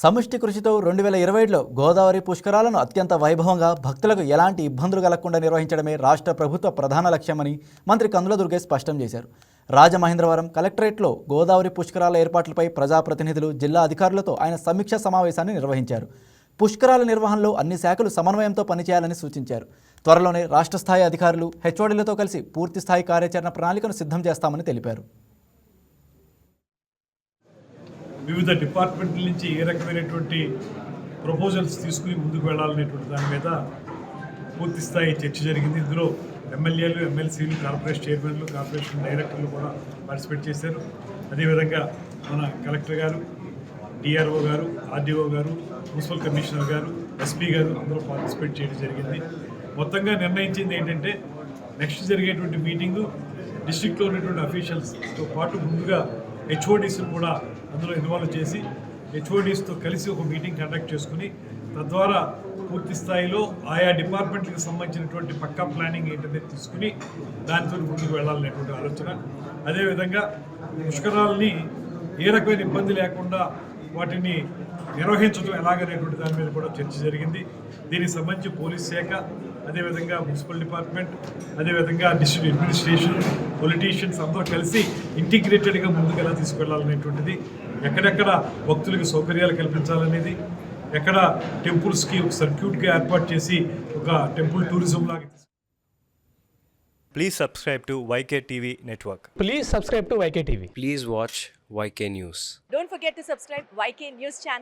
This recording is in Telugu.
సమిష్టి కృషితో రెండు వేల ఇరవైలో గోదావరి పుష్కరాలను అత్యంత వైభవంగా భక్తులకు ఎలాంటి ఇబ్బందులు కలగకుండా నిర్వహించడమే రాష్ట్ర ప్రభుత్వ ప్రధాన లక్ష్యమని మంత్రి కందుల దుర్గే స్పష్టం చేశారు. రాజమహేంద్రవరం కలెక్టరేట్లో గోదావరి పుష్కరాల ఏర్పాట్లపై ప్రజాప్రతినిధులు జిల్లా అధికారులతో ఆయన సమీక్ష సమావేశాన్ని నిర్వహించారు. పుష్కరాల నిర్వహణలో అన్ని శాఖలు సమన్వయంతో పనిచేయాలని సూచించారు. త్వరలోనే రాష్ట్ర స్థాయి అధికారులు హెచ్ఓడీలతో కలిసి పూర్తిస్థాయి కార్యాచరణ ప్రణాళికను సిద్ధం చేస్తామని తెలిపారు. వివిధ డిపార్ట్మెంట్ల నుంచి ఏ రకమైనటువంటి ప్రపోజల్స్ తీసుకుని ముందుకు వెళ్ళాలనేటువంటి దాని మీద పూర్తి స్థాయి చర్చ జరిగింది. ఇందులో ఎమ్మెల్యేలు ఎమ్మెల్సీలు కార్పొరేషన్ చైర్మన్లు కార్పొరేషన్ డైరెక్టర్లు కూడా పార్టిసిపేట్ చేశారు. అదేవిధంగా మన కలెక్టర్ గారు డిఆర్ఓ గారు ఆర్డీఓ గారు మున్సిపల్ కమిషనర్ గారు ఎస్పీ గారు అందరూ పార్టిసిపేట్ చేయడం జరిగింది. మొత్తంగా నిర్ణయించింది ఏంటంటే నెక్స్ట్ జరిగేటువంటి మీటింగు డిస్టిక్లో ఉన్నటువంటి అఫీషియల్స్తో పాటు ముందుగా హెచ్ఓడీస్ని కూడా అందులో ఇన్వాల్వ్ చేసి హెచ్ఓడీస్తో కలిసి ఒక మీటింగ్ కండక్ట్ చేసుకుని తద్వారా పూర్తి స్థాయిలో ఆయా డిపార్ట్మెంట్కి సంబంధించినటువంటి పక్కా ప్లానింగ్ ఏంటనేది తీసుకుని దానితో ముందుకు వెళ్ళాలనేటువంటి ఆలోచన. అదేవిధంగా పుష్కరాలని ఏ రకమైన ఇబ్బంది లేకుండా వాటిని నిర్వహించడం ఎలాగనేటువంటి దాని మీద కూడా చర్చ జరిగింది. దీనికి సంబంధించి పోలీస్ శాఖ అదేవిధంగా మున్సిపల్ డిపార్ట్మెంట్ అదేవిధంగా డిస్ట్రిక్ట్ అడ్మినిస్ట్రేషన్ పొలిటీషియన్స్ అందరూ కలిసి ఇంటిగ్రేటెడ్గా ముందుకు ఎలా తీసుకెళ్ళాలనేటువంటిది ఎక్కడెక్కడ భక్తులకి సౌకర్యాలు కల్పించాలనేది ఎక్కడ టెంపుల్స్కి ఒక సర్క్యూట్గా ఏర్పాటు చేసి ఒక టెంపుల్ టూరిజం లాగా Please subscribe to YK TV Network. Please subscribe to YK TV. Please watch YK News. Don't forget to subscribe YK News channel